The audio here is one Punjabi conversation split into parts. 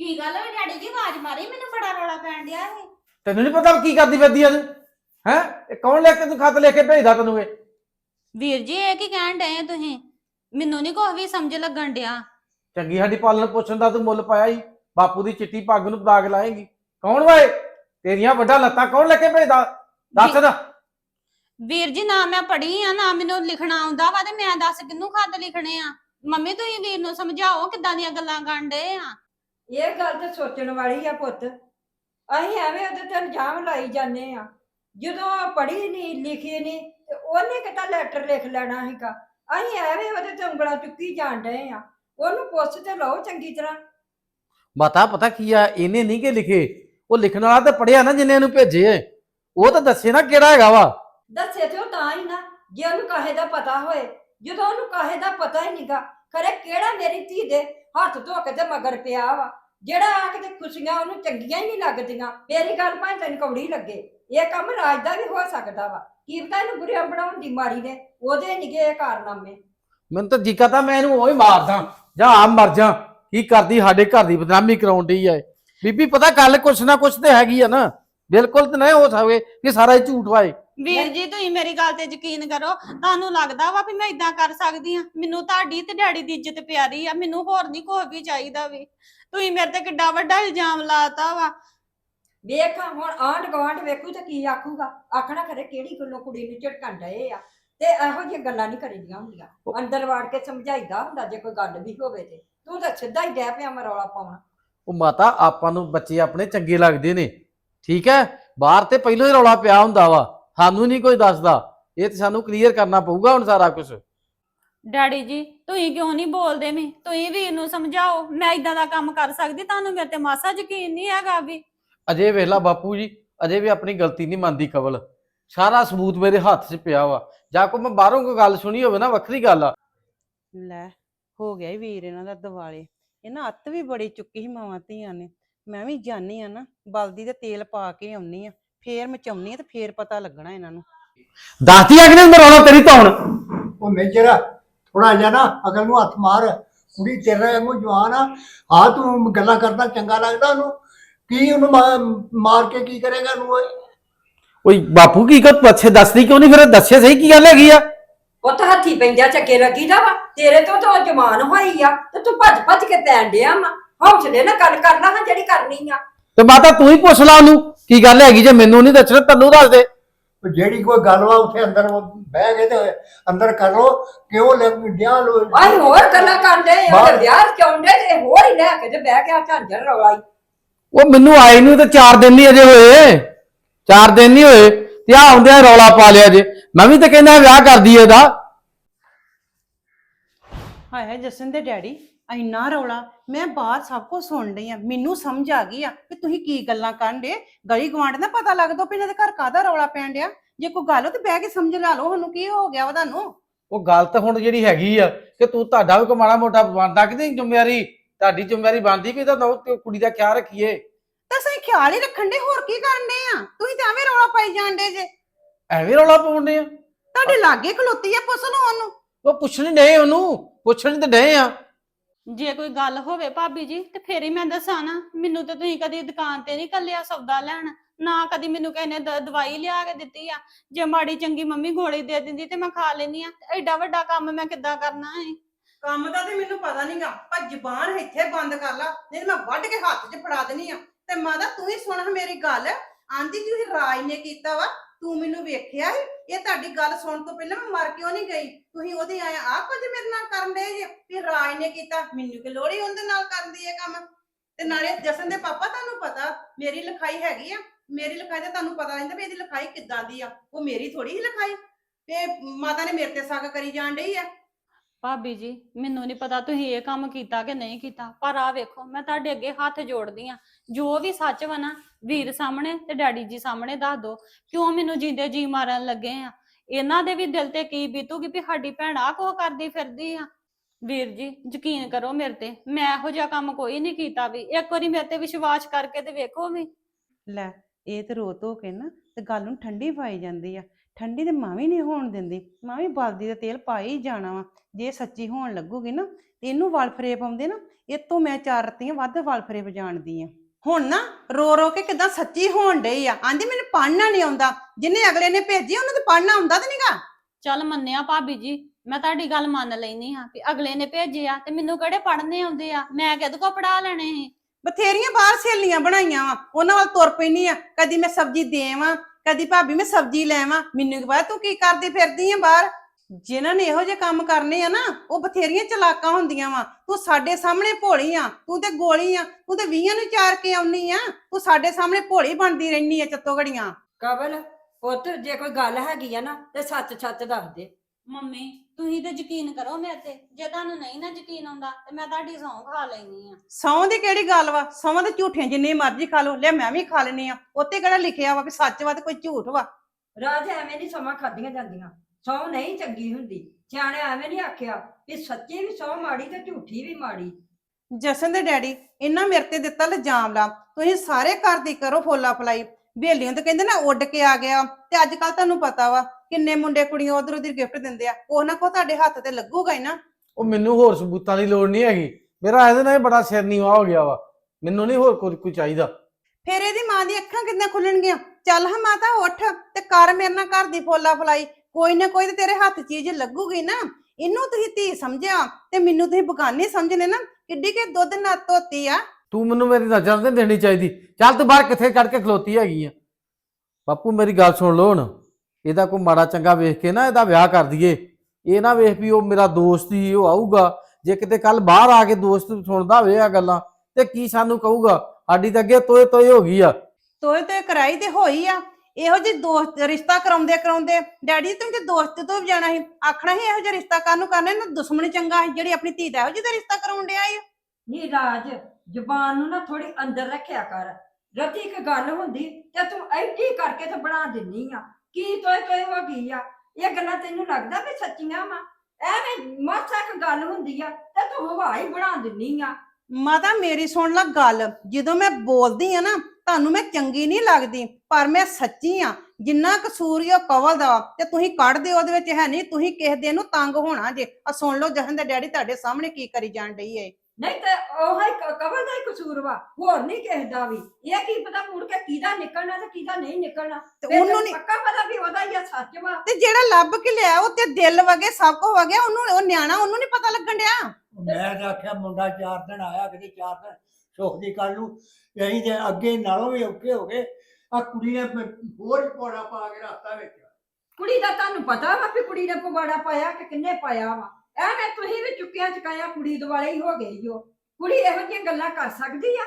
ਕੀ ਗੱਲ ਹੋਈ ਡੈਡੀ ਜੀ ਆਵਾਜ਼ ਮਾਰੀ ਮੈਨੂੰ ਬੜਾ ਰੌਲਾ ਪੈਣ ਡਿਆ ਸੀ ਤੈਨੂੰ ਨਹੀਂ ਪਤਾ ਕੀ ਕਰਦੀ ਫਿਰਦੀ ਆ ਤੂੰ? ਹੈ? ਇਹ ਕੌਣ ਲੈ ਕੇ ਤੂੰ ਖਤ ਲੈ ਕੇ ਭੇਜਦਾ ਤੈਨੂੰ ਇਹ? ਵੀਰ ਜੀ ਇਹ ਕੀ ਕਹਿਣ ਡਏ ਆ ਤੁਸੀਂ? ਮੈਨੂੰ ਨਹੀਂ ਵੀ ਸਮਝ ਲੱਗਣ ਡਿਆ। ਚੰਗੀ ਸਾਡੀ ਪਾਲਣ ਪੁੱਛਣ ਦਾ ਤੂੰ ਮੁੱਲ ਪਾਇਆ ਹੀ ਬਾਪੂ ਦੀ ਚਿੱਟੀ ਪੱਗ ਨੂੰ ਦਾਗ ਲਾਏਗੀ। ਕੌਣ ਵਾਏ ਤੇਰੀਆਂ ਵੱਡਾ ਲੱਤਾਂ ਕੌਣ ਲੈ ਕੇ ਭੇਜਦਾ? ਦੱਸ ਨਾ। ਵੀਰ ਜੀ ਨਾ ਮੈਂ ਪੜ੍ਹੀ ਆ ਨਾ ਮੈਨੂੰ ਲਿਖਣਾ ਆਉਂਦਾ ਵਾ ਤੇ ਮੈਂ ਦੱਸ ਕਿਹਨੂੰ ਖੱਤ ਲਿਖਣੇ ਆ? ਮੰਮੀ ਤੁਸੀਂ ਵੀਰ ਨੂੰ ਸਮਝਾਓ ਕਿੱਦਾਂ ਦੀਆਂ ਗੱਲਾਂ ਕਰਨ ਡਏ ਆ? ਇਹ ਗੱਲ ਤੇ ਸੋਚਣ ਵਾਲੀ ਆ ਪੁੱਤ। ਅਸੀਂ ਐਵੇਂ ਉਹਦੇ ਤੇ ਇਲਜ਼ਾਮ ਲਾਈ ਜਾਂਦੇ ਆ। ਜਦੋਂ ਪੜ੍ਹੀ ਨਹੀਂ ਲਿਖੀ ਨਹੀਂ ਤੇ ਉਹਨੇ ਕਿਤਾ ਲੈਟਰ ਲਿਖ ਲੈਣਾ ਸੀਗਾ? ਅਸੀਂ ਐਵੇਂ ਉਹਦੇ ਤੇ ਉਂਗਲਾਂ ਚੁੱਕੀ ਜਾਣ ਡਏ ਆ। ਉਹਨੂੰ ਪੁੱਛ ਤੇ ਲਓ ਚੰਗੀ ਤਰ੍ਹਾਂ। ਮਾਤਾ ਪਤਾ ਕੀ ਆ? ਇਹਨੇ ਨਹੀਂ ਕਿ ਲਿਖੇ। ਉਹ ਲਿਖਣ ਵਾਲਾ ਤੇ ਪੜਿਆ ਨਾ ਜਿੰਨੇ ਇਹਨੂੰ ਭੇਜੇ ਐ। ਉਹ ਤਾਂ ਦੱਸੇ ਨਾ ਕਿਹੜਾ ਹੈਗਾ ਵਾ। ਦੱਸੇ ਤੇ ਉਹ ਤਾਂ ਹੀ ਨਾ ਜੇ ਉਹਨੂੰ ਕਾਹੇ ਦਾ ਪਤਾ ਹੋਏ। ਜਦੋਂ ਉਹਨੂੰ ਕਾਹੇ ਦਾ ਪਤਾ ਹੀ ਨਹੀਂਗਾ ਖਰੇ ਕਿਹੜਾ ਮੇਰੀ ਧੀ ਦੇ ਹੱਥ ਧੋ ਕੇ ਤੇ ਮਗਰ ਪਿਆ ਵਾ। ਜਿਹੜਾ ਆ ਕੇ ਤੇ ਖੁਸ਼ੀਆਂ ਉਹਨੂੰ ਚੰਗੀਆਂ ਹੀ ਨਹੀਂ ਲੱਗਦੀਆਂ। ਮੇਰੀ ਗੱਲ ਭਾਵੇਂ ਤੈਨੂੰ ਕੌੜੀ ਲੱਗੇ, ਇਹ ਕੰਮ ਰਾਜ ਦਾ ਵੀ ਹੋ ਸਕਦਾ ਵਾ। ਕੀ ਪਤਾ ਇਹਨੂੰ ਬੁਰੀਆਂ ਬਣਾਉਣ ਦੀ ਮਾਰੀ ਨੇ, ਉਹਦੇ ਨਿਗੇ ਇਹ ਕਾਰਨਾਮੇ। ਮੈਨੂੰ ਤਾਂ ਜੀ ਕਰਦਾ, ਮੈਂ ਇਹਨੂੰ ਉਹੀ ਮਾਰਦਾ, ਜਾਂ ਆ ਮਰ ਜਾ। ਕੀ ਕਰਦੀ, ਸਾਡੇ ਘਰ ਦੀ ਬਦਨਾਮੀ ਕਰਾਉਣ ਡਈ ਐ ਬੀਬੀ, ਪਤਾ ਗੱਲ ਕੁਛ ਨਾ ਕੁਛ ਤੇ ਹੈਗੀ ਆ ਨਾ। ਬਿਲਕੁਲ ਤੇ ਨਹੀਂ ਹੋ ਸਕੇ ਕਿ ਸਾਰਾ ਹੀ ਝੂਠ ਵਾਏ ਵੀਰ ਜੀ ਤੁਸੀਂ ਮੇਰੀ ਗੱਲ ਤੇ ਯਕੀਨ ਕਰੋ ਤੁਹਾਨੂੰ ਲੱਗਦਾ ਵਾ ਵੀ ਮੈਂ ਇਦਾਂ ਕਰ ਸਕਦੀ ਆ ਮੈਨੂੰ ਤੁਹਾਡੀ ਤੇ ਡੈਡੀ ਦੀ ਇੱਜ਼ਤ ਪਿਆਰੀ ਆ ਮੈਨੂੰ ਹੋਰ ਨਹੀਂ ਕੋਈ ਵੀ ਚਾਹੀਦਾ ਵੀ। ਤੁਸੀਂ ਮੇਰੇ ਤੇ ਕਿੱਡਾ ਵੱਡਾ ਇਲਜ਼ਾਮ ਲਾਤਾ ਵਾ। ਵੇਖ ਹੁਣ ਆਂਢ ਗੁਆਂਢ ਵੇਖੂ ਤਾਂ ਕੀ ਆਖੂਗਾ। ਆਖਣਾ ਖਰੇ ਕਿਹੜੀ ਗੱਲੋਂ ਕੁੜੀ ਨੂੰ ਝਟਕਣ ਡਏ ਆ? ਤੇ ਇਹੋ ਜਿਹੀਆਂ ਗੱਲਾਂ ਨਹੀਂ ਕਰੀਦੀਆਂ ਹੁੰਦੀਆਂ। ਅੰਦਰ ਵਾੜ ਕੇ ਸਮਝਾਈਦਾ ਹੁੰਦਾ ਜੇ ਕੋਈ ਗੱਲ ਵੀ ਹੋਵੇ ਤੇ। ਤੂੰ ਤਾਂ ਸਿੱਧਾ ਹੀ ਡੈ ਪਿਆ ਮਰੌਲਾ ਪਾਉਣਾ। ਉਹ ਮਾਤਾ ਆਪਾਂ ਨੂੰ ਬੱਚੇ ਆਪਣੇ ਚੰਗੇ ਲੱਗਦੇ ਨੇ। ਠੀਕ ਹੈ? ਬਾਹਰ ਤੇ ਪਹਿਲਾਂ ਹੀ ਰੌਲਾ ਪਿਆ ਹੁੰਦਾ ਵਾ। ਸਾਨੂੰ ਨਹੀਂ ਕੋਈ ਦੱਸਦਾ। ਇਹ ਤੇ ਸਾਨੂੰ ਕਲੀਅਰ ਕਰਨਾ ਪਊਗਾ ਹੁਣ ਸਾਰਾ ਕੁਝ ਡੈਡੀ ਜੀ ਤੁਸੀਂ ਕਿਉਂ ਨਹੀਂ ਬੋਲਦੇ ਵੀ? ਤੁਸੀਂ ਵੀਰ ਨੂੰ ਸਮਝਾਓ। ਮੈਂ ਇਦਾਂ ਦਾ ਕੰਮ ਕਰ ਸਕਦੀ ਤੁਹਾਨੂੰ ਮੇਰੇ ਤੇ ਮਾਸਾ ਯਕੀਨ ਨਹੀਂ ਹੈਗਾ ਵੀ। ਅਜੇ ਵੇਖ ਲਾ ਬਾਪੂ ਜੀ ਅਜੇ ਵੀ ਆਪਣੀ ਗਲਤੀ ਨਹੀਂ ਮੰਨਦੀ ਕਵਲ। ਸਾਰਾ ਸਬੂਤ ਮੇਰੇ ਹੱਥ 'ਚ ਪਿਆ ਵਾ। ਜਾਂ ਕੋ ਮੈਂ ਬਾਹਰੋਂ ਕੋਈ ਗੱਲ ਸੁਣੀ ਹੋਵੇ ਨਾ ਵੱਖਰੀ ਗੱਲ ਆ। ਲੈ ਹੋ ਗਿਆ ਈ ਵੀਰ ਇਹਨਾਂ ਦਾ ਦਿਵਾਲੇ। ਇਹਨਾਂ ਅੱਤ ਵੀ ਬੜੀ ਚੁੱਕੀ ਸੀ ਮਾਵਾਂ ਧੀਆਂ ਨੇ। ਮੈਂ ਵੀ ਜਾਣੀ ਆ ਨਾ ਬਲਦੀ ਤੇ ਤੇਲ ਪਾ ਕੇ ਆਉਣੀ ਆ ਫੇਰ ਮਚਾਉਣੀ ਆ ਤੇ ਫੇਰ ਪਤਾ ਲੱਗਣਾ ਇਹਨਾਂ ਨੂੰ। ਦੱਸਦੀ ਆ ਕਿ ਨਹੀਂ ਮਰਾਉਣਾ ਤੇਰੀ ਧੌਣ ਉਹ ਮੇਜਰ ਥੋੜਾ ਜਿਹਾ ਨਾ ਅਕਲ ਨੂੰ ਹੱਥ ਮਾਰ ਕੁੜੀ ਤੇਰੇ ਵਾਂਗੂ ਜਵਾਨ ਆ ਆ ਤੂੰ ਗੱਲਾਂ ਕਰਦਾ ਚੰਗਾ ਲੱਗਦਾ ਉਹਨੂੰ ਕੀ ਉਹਨੂੰ ਮਾ- ਮਾਰ ਕੇ ਕੀ ਕਰੇਗਾ ਉਹਨੂੰ ਓਏ? ਓਏ ਬਾਪੂ ਕੀ ਕਰ ਅੱਛੇ ਦੱਸਦੀ ਕਿਉਂ ਨਹੀਂ ਫਿਰ ਦੱਸਿਆ ਸਹੀ ਕੀ ਗੱਲ ਹੈਗੀ ਆ? ਉਹ ਤਾਂ ਹੱਥੀ ਪੈਂਦਿਆ ਚੱਕੇ ਲੱਗੀਦਾ ਵਾ ਤੇਰੇ ਤੋਂ ਤਾਂ ਉਹ ਜਮਾਨ ਹੋਈ ਆ ਤੇ ਤੂੰ ਭੱਜ ਭੱਜ ਕੇ ਪੈਣ ਡਿਆ ਵਾ। ਹੌਸਲੇ ਨਾਲ ਗੱਲ ਕਰ ਲਾ ਹਾਂ ਜਿਹੜੀ ਕਰਨੀ ਆ। ਤੇ ਮਾਤਾ ਤੂੰ ਹੀ ਪੁੱਛ ਲਾ ਉਹਨੂੰ ਕੀ ਗੱਲ ਹੈਗੀ ਜੇ ਮੈਨੂੰ ਨਹੀਂ ਦੱਸਣਾ ਤੈਨੂੰ ਦੱਸ ਦੇ। ਉਹ ਜਿਹੜੀ ਕੋਈ ਗੱਲ ਵਾ ਉੱਥੇ ਅੰਦਰ ਬਹਿ ਕੇ ਤੇ ਅੰਦਰ ਕਰ ਲੋ ਕਿਉਂ ਲੱਗ ਡਿਆ ਲੋ ਆਈ ਹੋਰ ਗੱਲਾਂ ਕਰਦੇ ਉਹਦੇ ਬਾਹਰ- ਵਿਆਹ ਚਾਉਂਦੇ ਤੇ ਹੋਰ ਹੀ ਲੈ ਕੇ ਤੇ ਬਹਿ ਗਿਆ ਝਾਂਜਰ ਰੌਲਾ ਉਹ ਮੈਨੂੰ ਆਏ ਨੂੰ ਤੇ 4 ਦਿਨ ਨਹੀਂ ਅਜੇ ਹੋਏ। 4 ਦਿਨ ਨਹੀਂ ਹੋਏ ਤੇ ਆ ਆਉਂਦਿਆਂ ਰੌਲਾ ਪਾ ਲਿਆ ਜੇ। ਮੈਂ ਵੀ ਤਾਂ ਕਹਿੰਦਾ ਵਿਆਹ ਕਰਦੀ ਇਹਦਾ ਹਾਏ ਜਸਨ ਦੇ ਡੈਡੀ। ਇੰਨਾ ਰੌਲਾ ਮੈਂ ਬਾਹਰ ਸਭ ਕੁਝ ਸੁਣ ਰਹੀ ਆ। ਮੈਨੂੰ ਸਮਝ ਆ ਗਈ ਆ ਕਿ ਤੁਸੀਂ ਕੀ ਗੱਲਾਂ ਕਰਨ ਦੇ ਗਲੀ ਗਵਾਂਢ ਦਾ ਪਤਾ ਲੱਗਦਾ ਵੀ ਇਹਨਾਂ ਦੇ ਘਰ ਕਾਹਦਾ ਰੌਲਾ ਪੈਣ ਡਿਆ। ਜੇ ਕੋਈ ਗੱਲ ਹੋ ਤੇ ਬਹਿ ਕੇ ਸਮਝ ਲਾ ਲਓ ਸਾਨੂੰ ਕੀ ਹੋ ਗਿਆ ਵਾ ਤੁਹਾਨੂੰ। ਉਹ ਗੱਲ ਤਾਂ ਹੁਣ ਜਿਹੜੀ ਹੈਗੀ ਆ ਕਿ ਤੂੰ ਤੁਹਾਡਾ ਵੀ ਕੋਈ ਮਾੜਾ ਮੋਟਾ ਬਣਦਾ ਕਿ ਨਹੀਂ ਜ਼ਿੰਮੇਵਾਰੀ? ਤੁਹਾਡੀ ਜ਼ਿੰਮੇਵਾਰੀ ਬਣਦੀ ਵੀ ਤਾਂ ਨੌ ਤੇ ਕੁੜੀ ਦਾ ਖਿਆਲ ਰੱਖੀਏ। ਤਾਂ ਸਹੀ ਖਿਆਲ ਹੀ ਰੱਖਣ ਦੇ ਹੋਰ ਕੀ ਕਰਨ ਦੇ ਆ? ਤੁਸੀਂ ਤਾਂ ਐਵੇਂ ਰੌਲਾ ਪਾਈ ਜਾਂਦੇ ਜੇ। ਐਵੇਂ ਰੌਲਾ ਪਾਉਂਦੇ ਆ? ਤੁਹਾਡੇ ਲਾਗੇ ਖਲੋਤੀ ਆ ਪੁੱਛ ਲਓ ਉਹਨੂੰ। ਉਹ ਪੁੱਛਣ ਡਏ ਉਹਨੂੰ। ਪੁੱਛਣ ਤੇ ਡਏ ਆ। ਜੇ ਕੋਈ ਗੱਲ ਹੋਵੇ ਭਾਬੀ ਜੀ, ਤੇ ਫੇਰ ਹੀ ਮੈਂ ਦੱਸਾਂ ਨਾ, ਮੈਨੂੰ ਤੇ ਤੁਸੀਂ ਕਦੀ ਦੁਕਾਨ ਤੇ ਨਹੀਂ ਕੱਲਿਆ ਸੌਦਾ ਲੈਣ, ਨਾ ਕਦੀ ਮੈਨੂੰ ਕਿਸੇ ਨੇ ਦ- ਦਵਾਈ ਲਿਆ ਕੇ ਦਿੱਤੀ ਆ। ਜੇ ਮਾੜੀ ਚੰਗੀ ਮੰਮੀ ਗੋਲੀ ਦੇ ਦਿੰਦੀ ਤੇ ਮੈਂ ਖਾ ਲੈਨੀ ਆ। ਐਡਾ ਵੱਡਾ ਕੰਮ ਮੈਂ ਕਿੱਦਾਂ ਕਰਨਾ ਹੈ ਕੰਮ ਦਾ ਤੇ ਮੈਨੂੰ ਪਤਾ ਨਹੀਂਗਾ ਪਰ ਜ਼ਬਾਨ ਇੱਥੇ ਬੰਦ ਕਰ ਲਾ, ਨਹੀਂ ਤਾਂ ਮੈਂ ਵੱਢ ਕੇ ਹੱਥ 'ਚ ਫੜਾ ਦੇਣੀ ਆ। ਤੇ ਮਾਤਾ ਤੂੰ ਹੀ ਸੁਣ ਮੇਰੀ ਗੱਲ, ਆਂਦੀ ਜੀ ਰਾਜ ਨੇ ਕੀਤਾ ਵਾ, ਤੂੰ ਮੈਨੂੰ ਵੇਖਿਆ ਸੀ? ਇਹ ਤੁਹਾਡੀ ਗੱਲ ਸੁਣਨ ਤੋਂ ਪਹਿਲਾਂ ਮੈਂ ਮਰ ਕਿਉਂ ਨਹੀਂ ਗਈ? ਤੁਸੀਂ ਉਹਦੇ ਆਏ ਆ ਕੁਝ ਮੇਰੇ ਨਾਲ ਕਰਨ ਦੇ ਜੇ? ਵੀ ਰਾਜ ਨੇ ਕੀਤਾ, ਮੈਨੂੰ ਕਿ ਲੋੜੀ ਉਹਦੇ ਨਾਲ ਕਰਨ ਦੀ ਇਹ ਕੰਮ? ਤੇ ਨਾਲੇ ਜਸਨ ਦੇ ਪਾਪਾ ਤੁਹਾਨੂੰ ਪਤਾ, ਮੇਰੀ ਲਿਖਾਈ ਹੈਗੀ ਆ, ਮੇਰੀ ਲਿਖਾਈ ਦਾ ਤੁਹਾਨੂੰ ਪਤਾ ਰਹਿੰਦਾ ਵੀ ਇਹਦੀ ਲਿਖਾਈ ਕਿੱਦਾਂ ਦੀ ਆ, ਉਹ ਮੇਰੀ ਥੋੜੀ ਹੀ ਲਿਖਾਈ। ਤੇ ਮਾਤਾ ਨੇ ਮੇਰੇ ਤੇ ਸਾਗ ਕਰੀ ਜਾਣ ਡਈ ਆ। ਭਾਬੀ ਜੀ, ਮੈਨੂੰ ਨਹੀਂ ਪਤਾ ਤੁਸੀਂ ਇਹ ਕੰਮ ਕੀਤਾ ਕਿ ਨਹੀਂ ਕੀਤਾ, ਪਰ ਆ ਵੇਖੋ, ਮੈਂ ਤੁਹਾਡੇ ਅੱਗੇ ਹੱਥ ਜੋੜਦੀ ਆ ਜੋ ਵੀ ਸੱਚ ਵਾ ਨਾ, ਵੀਰ ਸਾਹਮਣੇ ਤੇ ਡੈਡੀ ਜੀ ਸਾਹਮਣੇ ਦੱਸ ਦੋ, ਕਿਉਂ ਮੈਨੂੰ ਜਿੰਦੇ ਜੀ ਮਾਰਨ ਲੱਗੇ ਆ? ਇਹਨਾਂ ਦੇ ਵੀ ਦਿਲ ਤੇ ਕੀ ਬੀਤੂਗੀ ਵੀ ਸਾਡੀ ਭੈਣ ਆ ਕੋ ਕਰਦੀ ਫਿਰਦੀ ਆ? ਵੀਰ ਜੀ, ਯਕੀਨ ਕਰੋ ਮੇਰੇ ਤੇ, ਮੈਂ ਇਹੋ ਜਿਹਾ ਕੰਮ ਕੋਈ ਨਹੀਂ ਕੀਤਾ ਵੀ, ਇੱਕ ਵਾਰੀ ਮੇਰੇ ਤੇ ਵਿਸ਼ਵਾਸ ਕਰਕੇ ਤੇ ਵੇਖੋ ਵੀ। ਲੈ, ਇਹ ਤੇ ਰੋ ਧੋ ਕੇ ਨਾ, ਤੇ ਗੱਲ ਨੂੰ ਠੰਡੀ ਪਾਈ ਜਾਂਦੀ ਆ। ਠੰਡੀ ਤੇ ਮਾਂ ਵੀ ਨਹੀਂ ਹੋਣ ਦਿੰਦੀ। ਮਾਂ ਵੀ ਬਲਦੀ ਦਾ ਤੇਲ ਪਾ ਹੀ ਜਾਣਾ ਵਾ। ਜੇ ਸੱਚੀ ਹੋਣ ਲੱਗੂਗੀ ਨਾ ਤੇ ਇਹਨੂੰ ਵਾਲ ਫਰੇਬ ਆਉਂਦੇ ਨਾ ਇਹ ਤੋਂ ਮੈਂ ਚਾਰ ਰਤੀਆਂ ਵੱਧ ਵਾਲ ਫਰੇਬ ਜਾਣਦੀ ਆ। ਹੁਣ ਨਾ ਰੋ ਰੋ ਕੇ ਕਿਦਾਂ ਸੱਚੀ ਹੋਣ ਡਈ ਆ। ਆਂਦੀ ਮੈਨੂੰ ਪੜ੍ਹਨਾ ਨਹੀਂ ਆਉਂਦਾ। ਜਿੰਨੇ ਅਗਲੇ ਨੇ ਭੇਜੀ ਉਹਨੂੰ ਤੇ ਪੜ੍ਹਨਾ ਆਉਂਦਾ ਤੇ ਨਹੀਂਗਾ ਚੱਲ ਮੰਨਿਆ ਭਾਬੀ ਜੀ ਮੈਂ ਤੁਹਾਡੀ ਗੱਲ ਮੰਨ ਲੈਣੀ ਹਾਂ ਵੀ ਅਗਲੇ ਨੇ ਭੇਜੇ ਆ ਤੇ ਮੈਨੂੰ ਕਿਹੜੇ ਪੜ੍ਹਨੇ ਆਉਂਦੇ ਆ? ਮੈਂ ਕਿਹਦੇ ਕੋ ਪੜਾ ਲੈਣੇ ਸੀ? ਬਥੇਰੀਆਂ ਬਾਹਰ ਸਹੇਲੀਆਂ ਬਣਾਈਆਂ ਵਾ। ਉਹਨਾਂ ਵੱਲ ਤੁਰ ਪੈਣੀ ਆ। ਕਦੀ ਮੈਂ ਸਬਜ਼ੀ ਦੇਵਾਂ ਕਦੀ ਭਾਬੀ ਮੈਂ ਸਬਜ਼ੀ ਲੈਵਾਂ ਮੈਨੂੰ ਕੀ ਪਤਾ ਤੂੰ ਕੀ ਕਰਦੀ ਫਿਰਦੀ ਆ ਬਾਹਰ? ਜਿਨ੍ਹਾਂ ਨੇ ਇਹੋ ਜਿਹੇ ਕੰਮ ਕਰਨੇ ਆ ਨਾ, ਉਹ ਬਥੇਰੀਆਂ ਚਲਾਕਾਂ ਹੁੰਦੀਆਂ ਵਾ। ਤੂੰ ਸਾਡੇ ਸਾਹਮਣੇ ਭੋਲੀ ਆ, ਤੂੰ ਤੇ ਗੋਲੀ ਆ, ਤੂੰ ਤੇ 20 ਨੂੰ ਚਾਰ ਕੇ ਆਉਣੀ ਆ। ਤੂੰ ਸਾਡੇ ਸਾਹਮਣੇ ਭੋਲੀ ਬਣਦੀ ਰਹਿਨੀ ਆ ਚੱਤੋ ਘੜੀਆਂ ਕਬਲ ਪੁੱਤ, ਜੇ ਕੋਈ ਗੱਲ ਹੈਗੀ ਆ ਨਾ, ਤੇ ਸੱਚ ਸੱਚ ਦੱਸ ਦੇ। ਮੰਮੀ ਤੁਸੀਂ ਤੇ ਯਕੀਨ ਕਰੋ ਮੇਰੇ ਤੇ ਜੇ ਤੁਹਾਨੂੰ ਨਹੀਂ ਨਾ ਯਕੀਨ ਆਉਂਦਾ ਤੇ ਮੈਂ ਤੁਹਾਡੀ ਸਹੁੰ ਖਾ ਲੈਣੀ ਆ ਸਹੁੰ ਦੀ ਕਿਹੜੀ ਗੱਲ ਵਾ? ਸਹੁੰ ਤੇ ਝੂਠੀਆਂ ਜਿੰਨੀ ਮਰਜ਼ੀ ਖਾ ਲਓ। ਲੈ ਮੈਂ ਵੀ ਖਾ ਲੈਣੀ ਆ ਉੱਤੇ ਕਿਹੜਾ ਲਿਖਿਆ ਵਾ ਵੀ ਸੱਚ ਵਾ ਤੇ ਕੋਈ ਝੂਠ ਵਾ? ਰਾਜ ਐਵੇਂ ਨਹੀਂ ਸਮਾਂ ਖਾਧੀਆਂ ਜਾਂਦੀਆਂ। ਸੌ ਨਹੀਂ ਚੰਗੀ ਹੁੰਦੀ। ਸਿਆਣੇ ਐਵੇਂ ਨਹੀਂ ਆਖਿਆ ਕਿ ਸੱਚੀ ਵੀ ਸੌ ਮਾੜੀ ਤੇ ਝੂਠੀ ਵੀ ਮਾੜੀ। ਜਸਨ ਦੇ ਡੈਡੀ ਇਹਨਾਂ ਮੇਰੇ ਤੇ ਦਿੱਤਾ ਲਜਾਮ ਲਾ। ਤੁਸੀਂ ਸਾਰੇ ਘਰ ਦੀ ਕਰੋ ਫੋਲਾ ਫਲਾਈ ਬੇਲੀਆਂ ਤਾਂ ਕਹਿੰਦੇ ਨਾ ਉੱਡ ਕੇ ਆ ਗਿਆ। ਤੇ ਅੱਜ ਕੱਲ ਤੁਹਾਨੂੰ ਪਤਾ ਵਾ ਕਿੰਨੇ ਮੁੰਡੇ ਕੁੜੀਆਂ ਉਧਰ ਉਧਰ ਗਿਫਟ ਦਿੰਦੇ ਆ ਉਹ ਨਾ ਕੋ ਤੁਹਾਡੇ ਹੱਥ ਤੇ ਲੱਗੂਗਾ ਹੀ ਨਾ। ਉਹ ਮੈਨੂੰ ਹੋਰ ਸਬੂਤਾਂ ਦੀ ਲੋੜ ਨਹੀਂ ਹੈਗੀ। ਮੇਰਾ ਇਹਦੇ ਨਾਲ ਹੀ ਬੜਾ ਸਿਰ ਨੀਵਾ ਹੋ ਗਿਆ ਵਾ। ਮੈਨੂੰ ਨਹੀਂ ਹੋਰ ਕੋਈ ਕੋਈ ਚਾਹੀਦਾ। ਫਿਰ ਇਹਦੀ ਮਾਂ ਦੀ ਅੱਖਾਂ ਕਿੰਨੇ ਖੁੱਲਣਗੀਆਂ? ਚੱਲ ਹਾਂ ਮਾਤਾ ਉੱਠ ਤੇ ਕਰ ਮੇਰੇ ਨਾਲ ਘਰ ਦੀ ਫੋਲਾ ਫਲਾਈ। ਕੋਈ ਨਾ ਕੋਈ ਤੇ ਤੇਰੇ ਹੱਥ ਚੀਜ਼ ਲੱਗੂਗੀ ਨਾ। ਇਹਨੂੰ ਤੁਸੀਂ ਧੀ ਸਮਝਿਆ ਤੇ ਮੈਨੂੰ ਤੁਸੀਂ ਬਗਾਨੀ ਸਮਝਨੇ ਨਾ ਕਿੱਡੀ ਕੇ ਦੁੱਧ ਨਾ ਧੋਤੀ ਆ। ਤੂੰ ਮੈਨੂੰ ਮੇਰੀ ਨਜ਼ਰ ਨਹੀਂ ਦੇਣੀ ਚਾਹੀਦੀ। ਚੱਲ ਤੂੰ ਬਾਹਰ ਕਿੱਥੇ ਕੱਢ ਕੇ ਖਲੋਤੀ ਹੈਗੀ ਆ। ਬਾਪੂ ਮੇਰੀ ਗੱਲ ਸੁਣ ਲਓ ਹੁਣ। ਇਹਦਾ ਕੋਈ ਮਾੜਾ ਚੰਗਾ ਵੇਖ ਕੇ ਨਾ ਇਹਦਾ ਵਿਆਹ ਕਰ ਦਈਏ। ਇਹ ਨਾ ਵੇਖ ਵੀ ਉਹ ਮੇਰਾ ਦੋਸਤ ਹੀ ਉਹ ਆਊਗਾ। ਜੇ ਕਿਤੇ ਕੱਲ ਬਾਹਰ ਆ ਕੇ ਦੋਸਤ ਸੁਣਦਾ ਹੋਵੇ ਆ ਗੱਲਾਂ ਤੇ ਕੀ ਸਾਨੂੰ ਕਹੂਗਾ? ਸਾਡੀ ਤਾਂ ਅੱਗੇ ਤੋਏ ਤੋਏ ਹੋ ਗਈ ਆ। ਤੋਏ ਤੇ ਕਰਾਈ ਤੇ ਹੋਈ ਆ। ਇਹੋ ਜਿਹੇ ਦੋਸਤ ਰਿਸ਼ਤਾ ਕਰਾਉਂਦੇ ਕਰਾਉਂਦੇ ਡੈਡੀ ਤੂੰ ਤੇ ਦੋਸਤ ਤੋਂ ਵੀ ਜਾਣਾ ਸੀ। ਆਖਣਾ ਸੀ ਇਹੋ ਜਿਹਾ ਰਿਸ਼ਤਾ ਕਾਹਨੂੰ ਕਰਨਾ? ਇਹਨਾਂ ਦੁਸ਼ਮਣੀ ਚੰਗਾ ਸੀ ਜਿਹੜੀ ਆਪਣੀ ਧੀ ਦਾ ਇਹੋ ਜਿਹਦਾ ਰਿਸ਼ਤਾ ਕਰਾਉਣ ਡਿਆ ਈ ਨਹੀਂ ਰਾਜ ਜ਼ੁਬਾਨ ਨੂੰ ਨਾ ਥੋੜੀ ਅੰਦਰ ਰੱਖਿਆ ਕਰ। ਰਤੀ ਇੱਕ ਗੱਲ ਹੁੰਦੀ ਤੇ ਤੂੰ ਐਡੀ ਕਰਕੇ ਤੇ ਬਣਾ ਦਿੰਨੀ ਆ। ਕੀ ਤੋਏ ਤੋਏ ਹੋ ਗਈ ਆ? ਇਹ ਗੱਲਾਂ ਤੈਨੂੰ ਲੱਗਦਾ ਵੀ ਸੱਚੀਆਂ ਵਾ? ਐਵੇਂ ਮਾਸਾ ਇੱਕ ਗੱਲ ਹੁੰਦੀ ਆ ਤੇ ਤੂੰ ਹਵਾ ਹੀ ਬਣਾ ਦਿੰਨੀ ਆ। ਮਾਤਾ ਮੇਰੀ ਸੁਣ ਲੈ ਗੱਲ। ਜਦੋਂ ਮੈਂ ਬੋਲਦੀ ਆ ਨਾ ਤੁਹਾਨੂੰ ਮੈਂ ਚੰਗੀ ਨਹੀਂ ਲੱਗਦੀ ਪਰ ਮੈਂ ਸੱਚੀ ਆ। ਜਿੰਨਾ ਕਸੂਰ ਈ ਉਹ ਕਵਲ ਦਾ ਵਾ, ਤੇ ਤੁਸੀਂ ਕੱਢਦੇ ਉਹਦੇ ਵਿੱਚ ਹੈ ਨਹੀਂ ਤੁਸੀਂ ਕਿਸੇ ਦੇ ਨੂੰ ਤੰਗ ਹੋਣਾ ਜੇ। ਆ ਸੁਣ ਲਓ ਜਹਨ ਦੇ ਡੈਡੀ ਤੁਹਾਡੇ ਸਾਹਮਣੇ ਕੀ ਕਰੀ ਜਾਣ ਡਈ ਏ। ਨਹੀਂ ਤੇ ਉਹ ਹੀ ਕ- ਦਾ ਹੀ ਕਸੂਰ ਵਾ ਹੋਰ ਨਹੀਂ ਕਿਸੇ ਦਾ ਵੀ। ਇਹ ਕੀ ਪਤਾ ਮੁੜ ਕੇ ਕਿਹਦਾ ਨਿਕਲਣਾ ਤੇ ਕਿਹਦਾ ਨਹੀਂ ਨਿਕਲਣਾ। ਤੇ ਫਿਰ ਉਹਨੂੰ ਤੈਨੂੰ ਨਹੀਂ ਪੱਕਾ ਪਤਾ ਵੀ ਉਹਦਾ ਹੀ ਆ ਸੱਚ ਵਾ। ਤੇ ਜਿਹੜਾ ਲੱਭ ਕੇ ਲਿਆ ਉਹ ਤੇ ਦਿਲ ਵਗੇ ਸਭ ਕੁਝ ਵਗੇ ਉਹਨੂੰ ਉਹ ਨਿਆਣਾ ਉਹਨੂੰ ਨਹੀਂ ਪਤਾ ਲੱਗਣ ਡਿਆ। ਮੈਂ ਤਾਂ ਆਖਿਆ ਮੁੰਡਾ ਚਾਰ ਦਿਨ ਆਇਆ ਕਿਤੇ ਚਾਰ ਦਿਨ ਸੁੱਖ ਦੀ ਕੱਲ ਨੂੰ। ਅਸੀਂ ਤੇ ਅੱਗੇ ਨਾਲੋਂ ਵੀ ਔਖੇ ਹੋ ਗਏ। ਆ ਕੁੜੀ ਨੇ ਪ- ਹੋਰ ਪੌੜਾ ਪਾ ਕੇ ਰਸਤਾ ਵਿੱਚ। ਕੁੜੀ ਦਾ ਤੁਹਾਨੂੰ ਪਤਾ ਵਾ ਵੀ ਕੁੜੀ ਨੇ ਪਵਾੜਾ ਪਾਇਆ ਕਿ ਕਿੰਨੇ ਪਾਇਆ ਵਾ। ਐਵੇਂ ਤੁਸੀਂ ਵੀ ਚੁੱਕਿਆ ਚਕਾਇਆ ਕੁੜੀ ਦੁਆਲੇ ਹੀ ਹੋ ਗਈ ਓ। ਕੁੜੀ ਇਹੋ ਜਿਹੀਆਂ ਗੱਲਾਂ ਕਰ ਸਕਦੀ ਆ?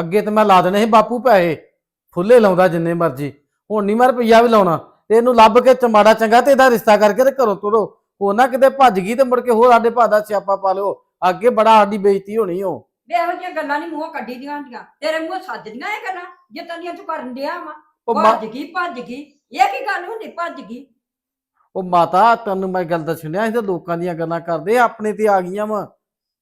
ਅੱਗੇ ਤੇ ਮੈਂ ਲਾ ਦੇਣੇ ਸੀ ਬਾਪੂ ਪੈਸੇ। ਫੁੱਲੇ ਲਾਉਂਦਾ ਜਿੰਨੇ ਮਰਜ਼ੀ। ਹੁਣ ਨਹੀਂ ਮੈਂ ਰੁਪਈਆ ਵੀ ਲਾਉਣਾ। ਤੇ ਇਹਨੂੰ ਲੱਭ ਕੇ ਚਮਾੜਾ ਚੰਗਾ ਤੇ ਇਹਦਾ ਰਿਸ਼ਤਾ ਕਰਕੇ ਤੇ ਘਰੋਂ ਤੁਰੋ। ਉਹ ਨਾ ਕਿਤੇ ਭੱਜ ਗਈ ਤੇ ਮੁੜ ਕੇ ਹੋਰ ਸਾਡੇ ਭਾ ਦਾ ਸਿਆਪਾ ਪਾ ਲਿਓ। ਅੱਗੇ ਬੜਾ ਸਾਡੀ ਬੇਇੱਜ਼ਤੀ ਹੋਣੀ ਓ। ਵੀ ਇਹੋ ਜਿਹੀਆਂ ਗੱਲਾਂ ਨਹੀਂ ਮੂੰਹੋਂ ਕੱਢੀ ਦੀਆਂ ਹੁੰਦੀਆਂ। ਤੇਰੇ ਮੂੰਹ ਸੱਜਦੀਆਂ ਇਹ ਗੱਲਾਂ। ਜਿੱਦਾਂ ਦੀਆਂ ਤੂੰ ਕਰਨ ਡਿਆ ਵਾ। ਉਹ ਮਾ- ਭੱਜ ਗਈ ਭੱਜ ਗਈ। ਇਹ ਕੀ ਗੱਲ ਹੁੰਦੀ ਭੱਜ ਗਈ? ਉਹ ਮਾਤਾ ਤੈਨੂੰ ਮੈਂ ਗੱਲ ਦੱਸਣਿਆ ਸੀ ਤੇ ਲੋਕਾਂ ਦੀਆਂ ਗੱਲਾਂ ਕਰਦੇ ਆਪਣੇ ਤੇ ਆ ਗਈਆਂ ਵਾ।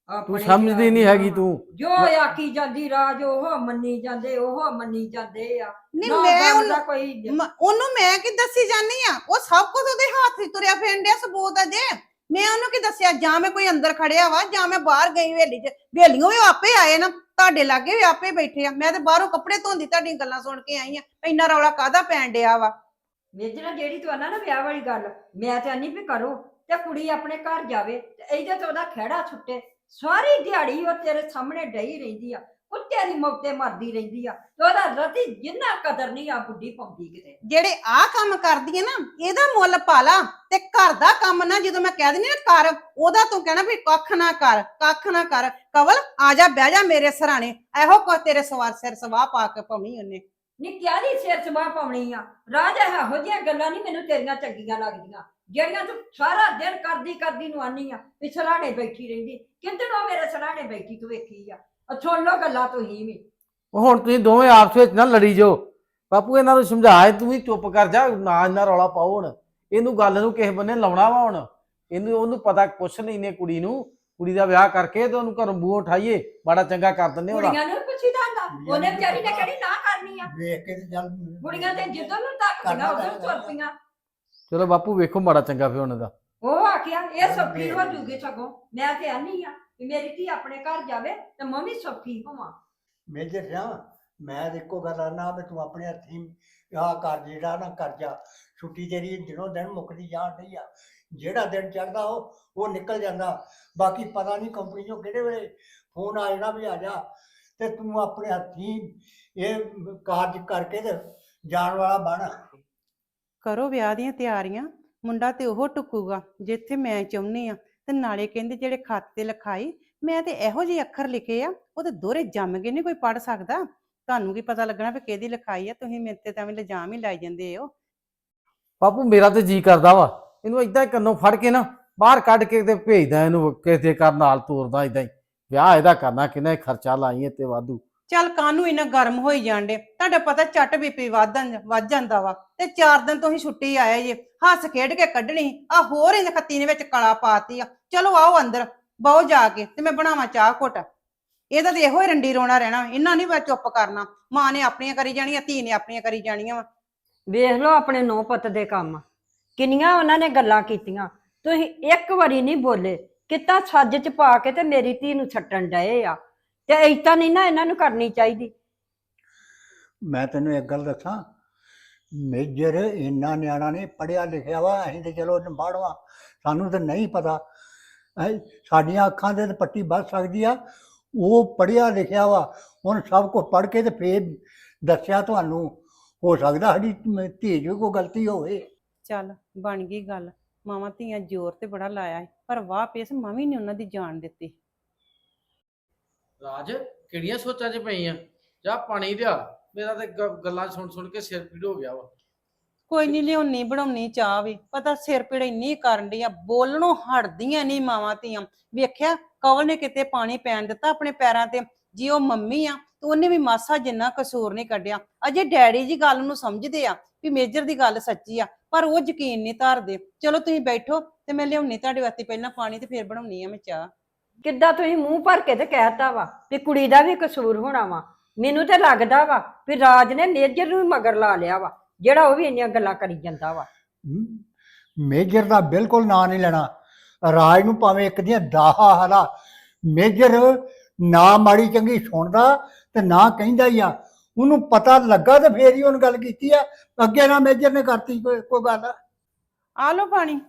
ਤੂੰ ਆਪਣੇ ਸਮਝਦੀ ਨਹੀਂ ਹੈਗੀ ਤੂੰ। ਜੋ ਆਕੀ ਜਾਂਦੀ ਰਾਜ ਉਹ ਮੰਨੀ ਜਾਂਦੇ ਉਹ ਮੰਨੀ ਜਾਂਦੇ ਆ। ਨਹੀਂ ਨਾ ਮੈਂ ਗੱਲ ਉਹਨੂੰ ਦਾ ਕੋਈ ਮ- ਉਹਨੂੰ ਮੈਂ ਕੀ ਦੱਸੀ ਜਾਨੀ ਆ? ਉਹ ਸਭ ਕੁਝ ਉਹਦੇ ਹੱਥ 'ਚ ਤੁਰਿਆ ਫਿਰਨ ਡਿਆ ਸਬੂਤ ਆ ਜੇ ਮੈਂ ਉਹਨੂੰ ਕੀ ਦੱਸਿਆ? ਜਾਂ ਮੈਂ ਕੋਈ ਅੰਦਰ ਖੜਿਆ ਵਾ ਜਾਂ ਮੈਂ ਬਾਹਰ ਗਈ ਵੇਲੀ 'ਚ। ਵੇਲੀਆਂ ਵੀ ਆਪੇ ਆਏ ਨਾ ਤੁਹਾਡੇ ਲਾਗੇ ਵੀ ਆਪੇ ਬੈਠੇ ਆ। ਮੈਂ ਤੇ ਬਾਹਰੋਂ ਕੱਪੜੇ ਧੋਂਦੀ ਤੁਹਾਡੀਆਂ ਗੱਲਾਂ ਸੁਣ ਕੇ ਆਈ ਆ। ਇੰਨਾ ਰੌਲਾ ਕਾਦਾ ਪੈਣ ਡਿਆ ਵਾ? ਮੇਜਣਾ ਜਿਹੜੀ ਤੂੰ ਆਨਾ ਨਾ ਵਿਆਹ ਵਾਲੀ ਗੱਲ, ਮੈਂ ਤੇ ਆਨੀ ਵੀ ਕਰੋ, ਤੇ ਕੁੜੀ ਆਪਣੇ ਘਰ ਜਾਵੇ, ਤੇ ਇਹਦੇ ਤੇ ਉਹਦਾ ਖਹਿੜਾ ਛੁੱਟੇ। ਸਾਰੀ ਦਿਹਾੜੀ ਉਹ ਤੇਰੇ ਸਾਹਮਣੇ ਡਈ ਰਹਿੰਦੀ ਆ ਕੁੱਤੇ ਦੀ ਮੌਤੇ ਮਰਦੀ ਰਹਿੰਦੀ ਆ, ਤੇ ਉਹਦਾ ਰਤੀ ਜਿੰਨਾ ਕਦਰ ਨਹੀਂ ਆ ਬੁੱਢੀ ਪਾਉਂਦੀ ਕਿਤੇ। ਜਿਹੜੇ ਆ ਕੰਮ ਕਰਦੀ ਹੈ ਨਾ, ਇਹਦਾ ਮੁੱਲ ਪਾ ਲਾ ਤੇ ਘਰ ਦਾ ਕੰਮ ਨਾ ਜਦੋਂ ਮੈਂ ਕਹਿ ਦਿੰਦੀ ਨਾ ਕਰ, ਉਹਦਾ ਤੂੰ ਕਹਿਣਾ ਵੀ ਕੱਖ ਨਾ ਕਰ, ਕੱਖ ਨਾ ਕਰ। ਕਵਲ, ਆ ਜਾ, ਬਹਿ ਜਾ ਮੇਰੇ ਸਰਾਣੇ, ਇਹੋ ਕੋ ਤੇਰੇ ਸਵਾਰ ਸਿਰ ਸਵਾਹ ਪਾ ਕੇ ਪਾਉਣੀ ਉਹਨੇ। ਨੀ ਕਿਆ ਦੀ ਸਿਰ ਸਵਾਹ ਪਾਉਣੀ ਆ? ਰਾਜ ਇਹੋ ਜਿਹੀਆਂ ਗੱਲਾਂ ਨਹੀਂ ਮੈਨੂੰ ਤੇਰੀਆਂ ਚੰਗੀਆਂ ਲੱਗਦੀਆਂ ਜਿਹੜੀਆਂ ਤੂੰ ਸਾਰਾ ਦਿਨ ਕਰਦੀ ਕਰਦੀ ਨੂੰ ਆਨੀ ਆ ਵੀ ਸਰਾਣੇ ਬੈਠੀ ਰਹਿੰਦੀ। ਕਿੰਦਨੋਂ ਮੇਰੇ ਸਰਾਣੇ ਬੈਠੀ ਤੂੰ ਵੇਖੀ ਆ? ਸੁਣ ਲੋ ਗੱਲਾਂ ਤੁਸੀਂ ਵੀ। ਉਹ ਹੁਣ ਤੁਸੀਂ ਦੋਵੇਂ ਆਪਸ ਵਿੱਚ ਨਾ ਲੜੀ ਜਾਓ। ਬਾਪੂ ਇਹਨਾਂ ਨੂੰ ਸਮਝਾ ਤੂੰ ਵੀ ਚੁੱਪ ਕਰ ਜਾ ਨਾ ਇੰਨਾ ਰੌਲਾ ਪਾਓ ਹੁਣ। ਇਹਨੂੰ ਗੱਲ ਨੂੰ ਕਿਸੇ ਬੰਨੇ ਲਾਉਣਾ ਵਾ ਹੁਣ। ਇਹਨੂੰ ਉਹਨੂੰ ਪਤਾ ਕੁਛ ਨਹੀਂ ਨੇ ਕੁੜੀ ਨੂੰ। ਕੁੜੀ ਦਾ ਵਿਆਹ ਕਰਕੇ ਤੇ ਉਹਨੂੰ ਘਰੋਂ ਬੂਹ ਉਠਾਈਏ। ਬੜਾ ਚੰਗਾ ਕਰ ਦਿੰਦੇ ਉਹਦਾ ਕੁੜੀਆਂ ਨੂੰ ਹੁੰਦਾ ਉਹਨੇ ਵਿਚਾਰੀ ਨੇ ਕਿਹੜੀ ਨਾ ਕਰਨੀ ਆ? ਵੇਖ ਕੇ ਤੇ ਚੱਲ ਕੁੜੀਆਂ ਤੇ ਜਿੱਦੋਂ ਨੂੰ ਉਦੋਂ ਨੂੰ ਤੁਰ ਪਈਆਂ ਚਲੋ ਬਾਪੂ ਵੇਖੋ ਮਾੜਾ ਚੰਗਾ ਫਿਰ ਉਹਨਾਂ ਦਾ ਉਹ ਆਖਿਆ ਇਹ ਸੌਖੀ ਹੋ ਜੂਗੀ ਸਗੋਂ। ਮੈਂ ਤੇ ਆਨੀ ਆ ਕਿ ਮੇਰੀ ਧੀ ਆਪਣੇ ਘਰ ਜਾਵੇ ਤੇ ਮੈਂ ਵੀ ਸੌਖੀ ਹੋਵਾਂ। ਮੇਜਰ ਸਿਆ ਮੈਂ ਇੱਕੋ ਗੱਲ ਆਣਾ ਵੀ ਤੂੰ ਆਪਣੇ ਹੱਥੀਂ ਆਹ ਕਰ ਜਿਹੜਾ ਨਾ ਕਰ ਜਾ। ਛੁੱਟੀ ਤੇਰੀ ਦਿਨੋਂ ਦਿਨ ਮੁੱਕਦੀ ਜਾਣ ਡਈ ਆ। ਜਿਹੜਾ ਦਿਨ ਚੜਦਾ ਉਹ ਉਹ ਨਿਕਲ ਜਾਂਦਾ। ਬਾਕੀ ਪਤਾ ਨਹੀਂ ਕੰਪਨੀ ਚੋਂ ਕਿਹੜੇ ਵੇਲੇ ਫੋਨ ਆ ਜਾਣਾ ਵੀ ਆ ਜਾ। ਤੇ ਤੂੰ ਆਪਣੇ ਹੱਥੀਂ ਇਹ ਕਾਰਜ ਕਰਕੇ ਤੇ ਜਾਣ ਵਾਲਾ ਬਣ। ਕਰੋ ਵਿਆਹ ਦੀਆਂ ਤਿਆਰੀਆਂ ਮੁੰਡਾ ਤੇ ਉਹ ਟੁੱਕੂਗਾ ਜਿੱਥੇ ਮੈਂ ਚਾਹੁੰਨੀ ਆ। ਤੇ ਨਾਲੇ ਕਹਿੰਦੇ ਜਿਹੜੇ ਖਾਤੇ ਲਿਖਾਈ ਮੈਂ ਤੇ ਇਹੋ ਜਿਹੇ ਅੱਖਰ ਲਿਖੇ ਆ ਉਹ ਤੇ ਦੋਰੇ ਜੰਮ ਕੇ ਨਹੀਂ ਕੋਈ ਪੜ ਸਕਦਾ। ਤੁਹਾਨੂੰ ਕੀ ਪਤਾ ਲੱਗਣਾ ਵੀ ਕਿਹਦੀ ਲਿਖਾਈ ਆ ਤੁਸੀਂ ਮੇਰੇ ਤੇ ਤਾਂ ਐਵੇਂ ਇਲਜ਼ਾਮ ਹੀ ਲਾਈ ਜਾਂਦੇ ਹੋ। ਬਾਪੂ ਮੇਰਾ ਤੇ ਜੀ ਕਰਦਾ ਵਾ। ਇਹਨੂੰ ਇਦਾਂ ਹੀ ਕੰਨੋਂ ਫੜ ਕੇ ਨਾ ਬਾਹਰ ਕੱਢ ਕੇ ਤੇ ਭੇਜਦਾ ਇਹਨੂੰ ਕਿਸੇ ਦੇ ਘਰ ਨਾਲ ਤੋਰਦਾ ਇਦਾਂ ਹੀ। ਵਿਆਹ ਇਹਦਾ ਕਰਨਾ ਕਿੰਨਾ ਖਰਚਾ ਲਾਈ ਤੇ ਵਾਧੂ। ਚੱਲ ਕਾਹਨੂੰ ਇੰਨਾ ਗਰਮ ਹੋਈ ਜਾਂਦੇ ਤੁਹਾਡਾ ਪਤਾ ਚੱਟ ਬੀਪੀ ਵਧਨ ਵੱਧ ਜਾਂਦਾ ਵਾ। ਤੇ ਚਾਰ ਦਿਨ ਤੋਂ ਹੀ ਛੁੱਟੀ ਆਏ ਜੇ। ਹੱਸ ਖੇਡ ਕੇ ਕੱਢਣੀ ਆ ਹੋਰ ਇਹਨੇ ਖੱਤੀ ਨੇ ਵਿੱਚ ਕਲਾ ਪਾਤੀ ਆ। ਚਲੋ ਆਓ ਅੰਦਰ ਬਹੁ ਜਾ ਕੇ ਤੇ ਮੈਂ ਬਣਾਵਾਂ ਚਾਹ ਘੁੱਟ। ਇਹਦਾ ਤੇ ਇਹੋ ਹੀ ਰੰਡੀ ਰੋਣਾ ਰਹਿਣਾ ਇਹਨਾਂ ਨਹੀਂ ਵਾ ਚੁੱਪ ਕਰਨਾ। ਮਾਂ ਨੇ ਆਪਣੀਆਂ ਕਰੀ ਜਾਣੀਆਂ ਧੀ ਨੇ ਆਪਣੀਆਂ ਕਰੀ ਜਾਣੀਆਂ ਵਾ। ਵੇਖ ਲਓ ਆਪਣੇ ਨੌ ਪੁੱਤ ਦੇ ਕੰਮ। ਕਿੰਨੀਆਂ ਉਹਨਾਂ ਨੇ ਗੱਲਾਂ ਕੀਤੀਆਂ। ਤੁਸੀਂ ਇੱਕ ਵਾਰੀ ਨਹੀਂ ਬੋਲੇ। ਕਿਤਾ ਸੱਜ ਚ ਪਾ ਕੇ ਤੇ ਮੇਰੀ ਧੀ ਨੂੰ ਛੱਟਣ ਡਏ ਆ? ਤੇ ਐਤਾ ਨਹੀਂ ਨਾ ਇਹਨਾਂ ਨੂੰ ਕਰਨੀ ਚਾਹੀਦੀ। ਮੈਂ ਤੈਨੂੰ ਇੱਕ ਗੱਲ ਦੱਸਾਂ ਮੇਜਰ ਇੰਨਾ ਨਿਆਣਾ ਨਹੀਂ ਪੜਿਆ ਲਿਖਿਆ ਵਾ ਅਸੀਂ ਤੇ ਚਲੋ ਨੰਬਾੜਵਾ ਸਾਨੂੰ ਤਾਂ ਨਹੀਂ ਪਤਾ। ਹੈਂ, ਸਾਡੀਆਂ ਅੱਖਾਂ ਦੇ ਤੇ ਪੱਟੀ ਵੱਧ ਸਕਦੀ ਆ। ਉਹ ਪੜਿਆ ਲਿਖਿਆ ਵਾ ਹੁਣ ਸਭ ਕੁਝ ਪੜ ਕੇ ਤੇ ਫੇਰ ਦੱਸਿਆ ਤੁਹਾਨੂੰ। ਹੋ ਸਕਦਾ ਸਾਡੀ ਮ- ਧੀ 'ਚ ਕੋਈ ਗਲਤੀ ਹੋਵੇ। ਚੱਲ ਬਣ ਗਈ ਗੱਲ। ਮਾਵਾਂ ਧੀਆਂ ਜ਼ੋਰ ਤੇ ਬੜਾ ਲਾਇਆ ਪਰ ਵਾਹ ਪੇਸ ਮਾਂ ਵੀ ਨਹੀਂ ਉਹਨਾਂ ਦੀ ਜਾਨ ਦਿੱਤੀ। ਰਾਜ ਕਿਹੜੀਆਂ ਸੋਚਾਂ 'ਚ ਪਈ ਆ? ਜਾ ਪਾਣੀ ਲਿਆ ਮੇਰਾ ਤੇ ਗ- ਗੱਲਾਂ ਸੁਣ ਸੁਣ ਕੇ ਸਿਰ ਪੀੜ ਹੋ ਗਿਆ ਵਾ। ਕੋਈ ਨਹੀਂ ਲਿਆਉਣੀ ਬਣਾਉਣੀ ਚਾਹ ਵੀ ਪਤਾ ਸਿਰ ਪੀੜ ਇੰਨੀ ਕਰਨ ਡਈ ਆ ਬੋਲਣੋਂ ਹਟਦੀਆਂ ਨਹੀਂ ਮਾਵਾਂ ਧੀਆਂ। ਵੇਖਿਆ ਕਵਲ ਨੇ ਕਿਤੇ ਪਾਣੀ ਪੈਣ ਦਿੱਤਾ ਆਪਣੇ ਪੈਰਾਂ ਤੇ ਜੀ ਉਹ ਮੰਮੀ ਆ ਤੇ ਉਹਨੇ ਵੀ ਮਾਸਾ ਜਿੰਨਾ ਕਸੂਰ ਨਹੀਂ ਕੱਢਿਆ। ਅਜੇ ਡੈਡੀ ਜੀ ਗੱਲ ਨੂੰ ਸਮਝਦੇ ਆ ਵੀ ਮੇਜਰ ਦੀ ਗੱਲ ਸੱਚੀ ਆ ਪਰ ਉਹ ਯਕੀਨ ਨਹੀਂ ਧਰਦੇ। ਚਲੋ ਤੁਸੀਂ ਬੈਠੋ ਤੇ ਮੈਂ ਲਿਆਉਣੀ ਤੁਹਾਡੇ ਵਾਸਤੇ ਪਹਿਲਾਂ ਪਾਣੀ ਤੇ ਫਿਰ ਬਣਾਉਣੀ ਆ ਮੈਂ ਚਾਹ। ਕਿੱਦਾਂ ਤੁਸੀਂ ਮੂੰਹ ਭਰ ਕੇ ਤੇ ਕਹਿਤਾ ਵਾ ਵੀ ਕੁੜੀ ਦਾ ਵੀ ਕਸੂਰ ਹੋਣਾ ਵਾ। ਮੈਨੂੰ ਤੇ ਲੱਗਦਾ ਵਾ ਵੀ ਰਾਜ ਨੇ ਮੇਜਰ ਨੂੰ ਵੀ ਮਗਰ ਲਾ ਲਿਆ ਵਾ ਜਿਹੜਾ ਉਹ ਵੀ ਇੰਨੀਆਂ ਗੱਲਾਂ ਕਰੀ ਜਾਂਦਾ ਵਾ। ਮ- ਮੇਜਰ ਦਾ ਬਿਲਕੁਲ ਨਾਂ ਨਹੀਂ ਲੈਣਾ। ਰਾਜ ਨੂੰ ਭਾਵੇਂ ਇੱਕ ਦੀਆਂ ਦਾਹਾ ਹਾਲਾ ਮੇਜਰ ਨਾ ਮਾੜੀ ਚੰਗੀ ਸੁਣਦਾ ਤੇ ਨਾ ਕਹਿੰਦਾ ਹੀ ਆ। ਉਹਨੂੰ ਪਤਾ ਲੱਗਾ ਤੇ ਫੇਰ ਹੀ ਉਹਨੇ ਗੱਲ ਕੀਤੀ ਆ। ਅੱਗੇ ਨਾ ਮੇਜਰ ਨੇ ਕਰਤੀ ਕੋਈ ਕੋਈ ਗੱਲ। ਆ ਲਓ ਪਾਣੀ।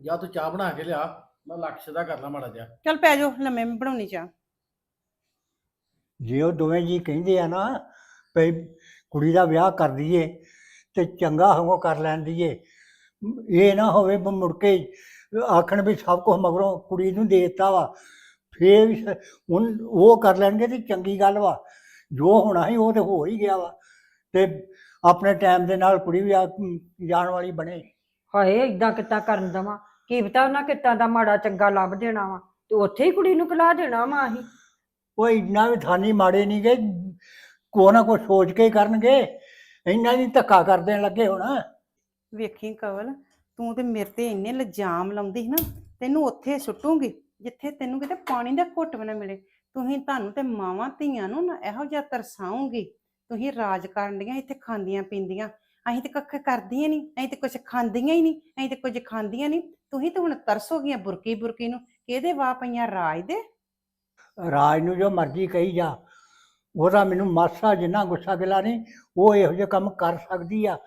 ਜਾਂ ਤੂੰ ਚਾਹ ਬਣਾ ਕੇ ਲਿਆ ਮੈਂ ਲਕਸ਼ ਦਾ ਕਰ ਲਾ ਮਾੜਾ ਜਿਹਾ। ਚੱਲ ਪੈ ਜਾਓ ਲੰਮੇ ਮੈਂ ਬਣਾਉਣੀ ਚਾਹ। ਜੇ ਉਹ ਦੋਵੇਂ ਜੀ ਕਹਿੰਦੇ ਆ ਨਾ ਭਈ ਕੁੜੀ ਦਾ ਵਿਆਹ ਕਰ ਦਈਏ ਤੇ ਚੰਗਾ ਹੋਵੋ ਕਰ ਲੈਣ ਦਈਏ ਇਹ ਨਾ ਹੋਵੇ ਵੀ ਮੁੜ ਕੇ ਆਖਣ ਵੀ ਸਭ ਕੁਝ ਮਗਰੋਂ ਕੁੜੀ ਨੂੰ ਦੇ ਦਿੱਤਾ ਵਾ ਫੇਰ ਵੀ ਸ- ਹੁਣ ਉਹ ਕਰ ਲੈਣਗੇ ਤੇ ਚੰਗੀ ਗੱਲ ਵਾ ਜੋ ਹੋਣਾ ਸੀ ਉਹ ਤੇ ਹੋ ਹੀ ਗਿਆ ਵਾ ਤੇ ਆਪਣੇ ਟਾਈਮ ਦੇ ਨਾਲ ਕੁੜੀ ਵੀ ਆ ਜਾਣ ਵਾਲੀ ਬਣੇ। ਹਾਏ ਇਦਾਂ ਕਿੱਦਾਂ ਕਰਨ ਦਵਾਂ? ਕੀ ਪਤਾ ਉਹਨਾਂ ਕਿੱਦਾਂ ਦਾ ਮਾੜਾ ਚੰਗਾ ਲੱਭ ਦੇਣਾ ਵਾ ਤੇ ਉੱਥੇ ਹੀ ਕੁੜੀ ਨੂੰ ਕਲਾ ਦੇਣਾ ਵਾ ਅਸੀਂ। ਉਹ ਇੰਨਾ ਵੀ ਥਾਨੀ ਮਾੜੇ ਨਹੀਂ ਗਏ ਕੋ ਨਾ ਕੋ ਸੋਚ ਕੇ ਹੀ ਕਰਨਗੇ ਇੰਨਾ ਨਹੀਂ ਧੱਕਾ ਕਰ ਦੇਣ ਲੱਗੇ ਹੁਣ। ਵੇਖੀ ਕਵਲ, ਤੂੰ ਤੇ ਮੇਰੇ ਤੇ ਇੰਨੇ ਲਜਾਮ ਲਾਉਂਦੀ ਸੀ ਨਾ, ਤੈਨੂੰ ਉੱਥੇ ਸੁੱਟੂਗੀ, ਜਿੱਥੇ ਤੈਨੂੰ ਕਿਤੇ ਪਾਣੀ ਦਾ ਘੁੱਟ ਵੀ ਨਾ ਮਿਲੇ। ਤੁਸੀਂ ਤੁਹਾਨੂੰ ਤੇ ਮਾਵਾਂ ਧੀਆਂ ਨੂੰ ਨਾ ਇਹੋ ਜਿਹਾ ਤਰਸਾਉਂਗੀ। ਤੁਸੀਂ ਰਾਜ ਕਰਨ ਡੀਆਂ ਇੱਥੇ ਖਾਂਦੀਆਂ ਪੀਂਦੀਆਂ। ਅਸੀਂ ਤੇ ਕੱਖ ਕਰਦੀਆਂ ਨਹੀਂ ਅਸੀਂ ਤੇ ਕੁਝ ਖਾਂਦੀਆਂ ਹੀ ਨਹੀਂ ਅਸੀਂ ਤੇ ਕੁਝ ਖਾਂਦੀਆਂ ਨਹੀਂ ਤੁਸੀਂ ਤੇ ਹੁਣ ਤਰਸੋਗੀਆਂ ਬੁਰਕੀ ਬੁਰਕੀ ਨੂੰ, ਕਿਹਦੇ ਵਾਹ ਪਈਆਂ ਰਾਜ ਦੇ? ਰਾਜ ਨੂੰ ਜੋ ਮਰਜ਼ੀ ਕਹੀ ਜਾ, ਉਹਦਾ ਮੈਨੂੰ ਮਾਸਾ ਜਿੰਨਾ ਗੁੱਸਾ ਗਿਲਾ ਨਹੀਂ, ਉਹ ਇਹੋ ਜਿਹੇ ਕੰਮ ਕਰ ਸਕਦੀ ਆ।